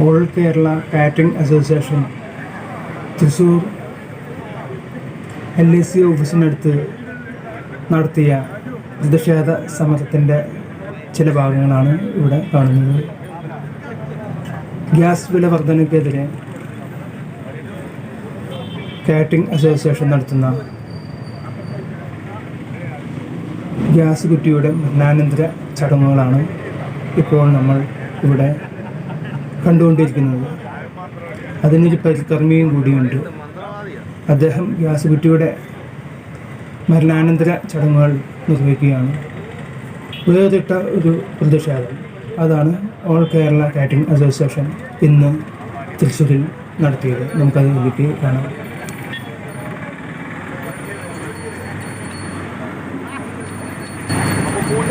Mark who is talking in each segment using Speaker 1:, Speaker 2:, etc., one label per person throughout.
Speaker 1: All Kerala catering association Thrissur L I C ഓഫീസിനടുത്ത് നടത്തിയ പ്രതിഷേധ സമരത്തിന്റെ ചില ഭാഗങ്ങളാണ് ഇവിടെ കാണുന്നത്. ഗ്യാസ് വില വർധനയ്ക്കെതിരെ കാറ്ററിംഗ് അസോസിയേഷൻ നടത്തുന്ന ഗ്യാസ് കുറ്റിയുടെ മരണാനന്തര ചടങ്ങുകളാണ് ഇപ്പോൾ നമ്മൾ ഇവിടെ കണ്ടുകൊണ്ടിരിക്കുന്നത്. അതിനൊരു പരികർമ്മിയും കൂടിയുണ്ട്. അദ്ദേഹം ഗ്യാസ് കുറ്റിയുടെ മരണാനന്തര ചടങ്ങുകൾ നിർവഹിക്കുകയാണ്. വേറിട്ട ഒരു പ്രതിഷേധം. അതാണ് ഓൾ കേരള കാറ്റിംഗ് അസോസിയേഷൻ ഇന്ന് തൃശ്ശൂരിൽ നടത്തിയത്. നമുക്കത് വേണ്ടിയിട്ട് കാണാം.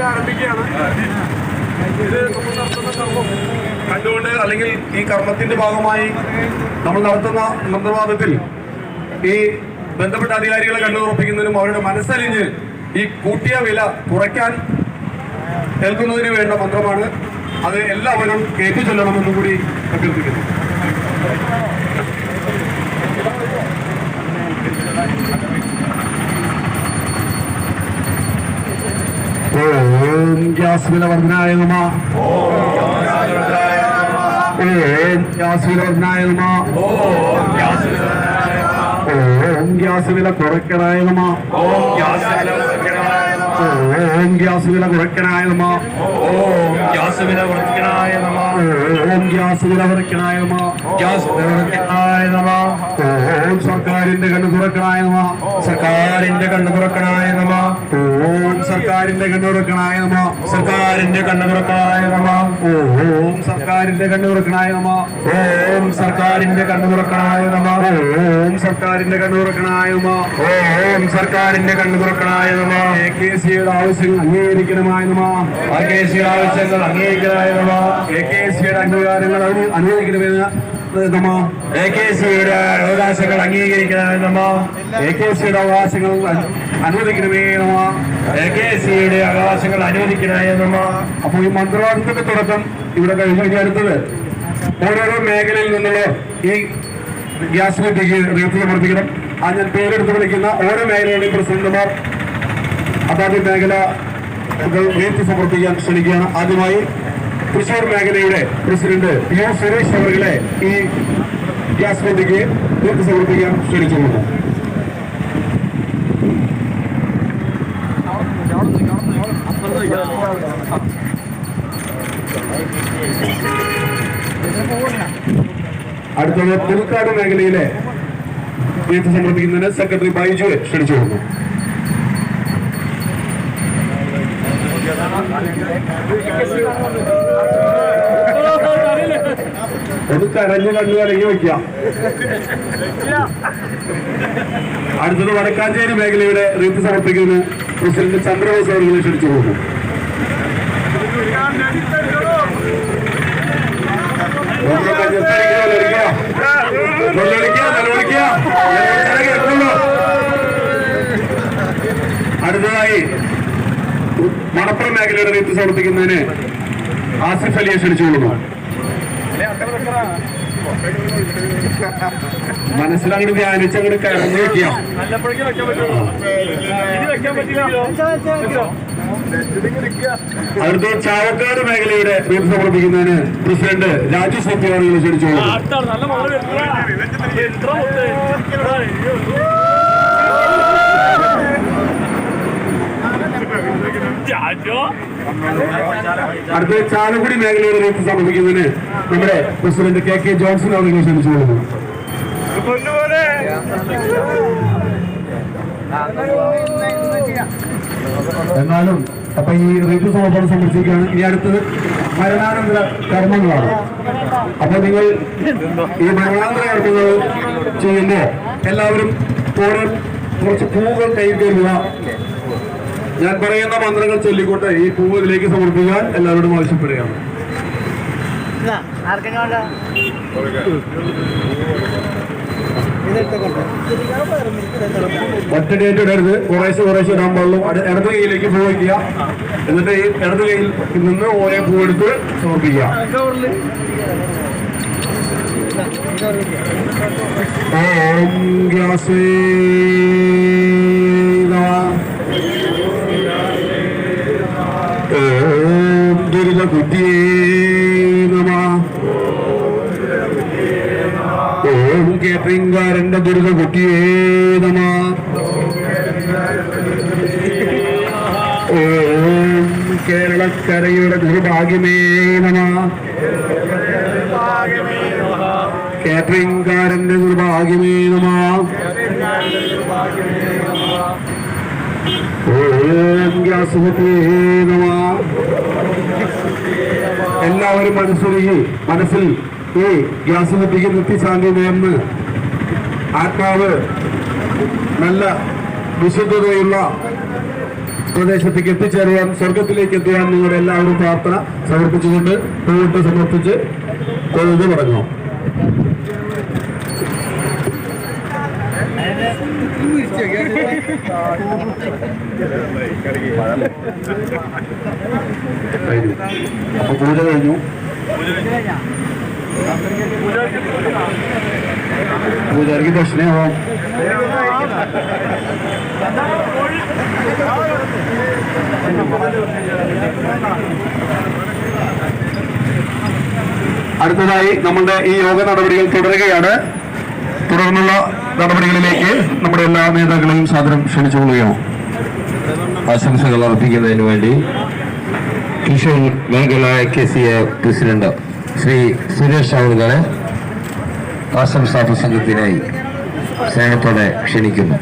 Speaker 2: ആരംഭിക്കുകയാണ്. ഇത് കണ്ടുകൊണ്ട് അല്ലെങ്കിൽ ഈ കർമ്മത്തിന്റെ ഭാഗമായി നമ്മൾ നടത്തുന്ന മന്ത്രവാദത്തിൽ ഈ ബന്ധപ്പെട്ട അധികാരികളെ കണ്ടുറപ്പിക്കുന്നതിനും അവരുടെ മനസ്സലിഞ്ഞ് ഈ കൂട്ടിയ വില കുറയ്ക്കാൻ ഏൽക്കുന്നതിന് വേണ്ട മന്ത്രമാണ്. അത് എല്ലാവരും കേട്ടു ചൊല്ലണമെന്നും കൂടി അഭ്യർത്ഥിക്കുന്നു. ഓം ജാസ്മിന വില വർദ്ധനായ നമ. ഓം ഗ്യാസ് വില വർദ്ധനായ നമ ഓം ഗ്യാസ് വില കുറയ്ക്കണായ നമ ഓം ഗ്യാസ് വില കുറയ്ക്കണായ നമ
Speaker 3: ഓം ഗ്യാസ് വില വർദ്ധിക്കണായ നമ
Speaker 2: ഓം ഓം സർക്കാരിന്റെ കണ്ണു തുറക്കണായ
Speaker 3: സർക്കാരിന്റെ കണ്ണു തുറക്കണായ
Speaker 2: ഓം സർക്കാരിന്റെ കണ്ണു തുറക്കണായ
Speaker 3: സർക്കാരിന്റെ കണ്ണു തുറക്കണായ
Speaker 2: ഓം സർക്കാരിന്റെ കണ്ണു തുറക്കണായ
Speaker 3: ഓം സർക്കാരിന്റെ കണ്ണു തുറക്കണായ
Speaker 2: ഓം സർക്കാരിന്റെ കണ്ണു തുറക്കണായ
Speaker 3: ഓം സർക്കാരിന്റെ കണ്ണു തുറക്കണായ
Speaker 2: എ കെ സിയുടെ ആവശ്യങ്ങൾ അംഗീകരിക്കണമായ
Speaker 3: എ കെ സിയുടെ ആവശ്യങ്ങൾ അംഗീകരിക്കണായ നമ
Speaker 2: എ കെ സിയുടെ അംഗീകാരങ്ങൾ അവർ അനുവദിക്കണമെന്ന് നമ
Speaker 3: എ കെ സിയുടെ അവകാശങ്ങൾ അംഗീകരിക്കണമെന്നോ നമ
Speaker 2: എ കെ സിയുടെ അവകാശങ്ങൾ അനു- അനുവദിക്കണമേ നമ
Speaker 3: എ കെ സിയുടെ അവകാശങ്ങൾ അനുവദിക്കണമെന്നോ നമ
Speaker 2: അപ്പോൾ ഈ മന്ത്രവാദത്തിന്റെ തുടക്കം ഇവിടെ കഴിഞ്ഞു അടുത്തത് ഓരോരോ മേഖലയിൽ നിന്നുള്ള ഈ ഗ്യാസ് കുറ്റിക്ക് റീത്ത് പ്രവർത്തിക്കണം ആ ഞാൻ പേരെടുത്ത് വിളിക്കുന്ന ഓരോ മേഖലയുടെയും പ്രസിഡന്റുമാർ അതാത് മേഖല റീത്ത് സമർപ്പിക്കാൻ ശ്രമിക്കുകയാണ്. ആദ്യമായി തൃശൂർ മേഖലയുടെ പ്രസിഡന്റ് പി ഒ സുരേഷ് അവരുടെ ഈ ഗ്യാസ് പദ്ധതിക്ക് തീർത്ത് സമർപ്പിക്കാൻ ക്ഷണിച്ചുകൊള്ളുന്നു അടുത്തത് പുതുക്കാട് മേഖലയിലെ തീർത്ഥ സമർപ്പിക്കുന്നതിന് സെക്രട്ടറി ബൈജു ബൈജുവെ ക്ഷണിച്ചുകൊള്ളുന്നു ഒന്ന് കരഞ്ഞ് കണ്ണു കലങ്ങി വയ്ക്കാം അടുത്തത് വടക്കാഞ്ചേരി മേഖലയുടെ റീത്ത് സമർപ്പിക്കുന്ന പ്രസിഡന്റ് ചന്ദ്രബോസ് അവരെ ക്ഷണിച്ചു പോകുന്നു. അടുത്തതായി മണപ്പുറം മേഖലയുടെ റീത്ത് സമർപ്പിക്കുന്നതിന് ആസിഫ് അലിയെ ക്ഷണിച്ചുകൊള്ളുന്നു മനസ്സിലങ്ങോട്ട് ധ്യാനിച്ചങ്ങോട്ട് കരഞ്ഞു വെക്കാം. അടുത്ത ചാവക്കാട് മേഖലയുടെ വീട് സമർപ്പിക്കുന്നതിന് പ്രസിഡന്റ് രാജു സത്യവാണി ക്ഷണിച്ചുകൊള്ളുന്നു അടുത്ത ചാലക്കുടി മേഖലയുടെ റീത്ത് സമർപ്പിക്കുന്നതിന് നമ്മുടെ പ്രസിഡന്റ് കെ കെ ജോൺസൺ അവരെ ക്ഷണിച്ചുകൊള്ളുന്നു എന്നാലും അപ്പൊ ഈ റീത്ത് സമർപ്പണം സംരക്ഷിക്കുകയാണ് ഇനി അടുത്തത് മരണാനന്തര കർമ്മങ്ങളാണ്. അപ്പൊ നിങ്ങൾ ഈ മരണാനന്തര കർമ്മങ്ങൾ ചെയ്യുമ്പോൾ എല്ലാവരും കുറച്ച് പൂവുകൾ കയ്യിൽ കരുതുക. ഞാൻ പറയുന്ന മന്ത്രങ്ങൾ ചൊല്ലിക്കോട്ടെ. ഈ പൂവ് ഇതിലേക്ക് സമർപ്പിക്കാൻ എല്ലാവരോടും ആവശ്യപ്പെടുകയാണ്.
Speaker 4: ആർക്കെങ്കിലും
Speaker 2: ഡേറ്റ് ഇടരുത്. കുറേശ്ശെ കുറേശ്ശെ ഇടാൻ പാടുള്ളൂ. ഇടത് കൈയിലേക്ക് പൂ വയ്ക്കുക. എന്നിട്ട് ഈ ഇടത് കൈയിൽ നിന്ന് ഓരോ പൂ എടുത്ത് സമർപ്പിക്കുക. ഓം ഗ്യാസേ ഓം ബുദ്ധിയേ നമ. ഓം കേറ്ററിംഗുകാരന്റെ ദുരിത കുട്ടിയേ നമ. ഓം കേരളക്കരയുടെ ദുർഭാഗ്യമേ നമ. കേറ്ററിംഗുകാരന്റെ ദുർഭാഗ്യമേ നമ. ഓം ഗ്യാസുമത്തേ നമ. എല്ലാവരും മനസ്സൊരുങ്ങി മനസ്സിൽ ഈ ഗ്യാസ് കുട്ടിക്ക് നിത്യശാന്തി നേർന്ന് ആത്മാവ് നല്ല വിശുദ്ധതയുള്ള പ്രദേശത്തേക്ക് എത്തിച്ചേരുവാൻ സ്വർഗത്തിലേക്ക് എത്തിയാൻ നിങ്ങളുടെ എല്ലാവരും പ്രാർത്ഥന സമർപ്പിച്ചുകൊണ്ട് പൂവിട്ട് സമർപ്പിച്ച് പറഞ്ഞു കഴിഞ്ഞു അപ്പൊ പൂജ കഴിഞ്ഞു. പൂജാരിക്ക് ദക്ഷിണയാവാം. അടുത്തതായി നമ്മളുടെ ഈ യോഗ നടപടികൾ തുടരുകയാണ്. തുടർന്നുള്ള നടപടികളിലേക്ക് നമ്മുടെ എല്ലാ നേതാക്കളെയും സാദരം ക്ഷണിച്ചുകൊള്ളുകയാണ്.
Speaker 5: ആശംസകൾ അർപ്പിക്കുന്നതിന് വേണ്ടി കിഷോർ മേഖല K C A president Shri Suresh അവറുകളെ ആശംസാ പ്രസംഗത്തിനായി സ്നേഹത്തോടെ ക്ഷണിക്കുന്നു.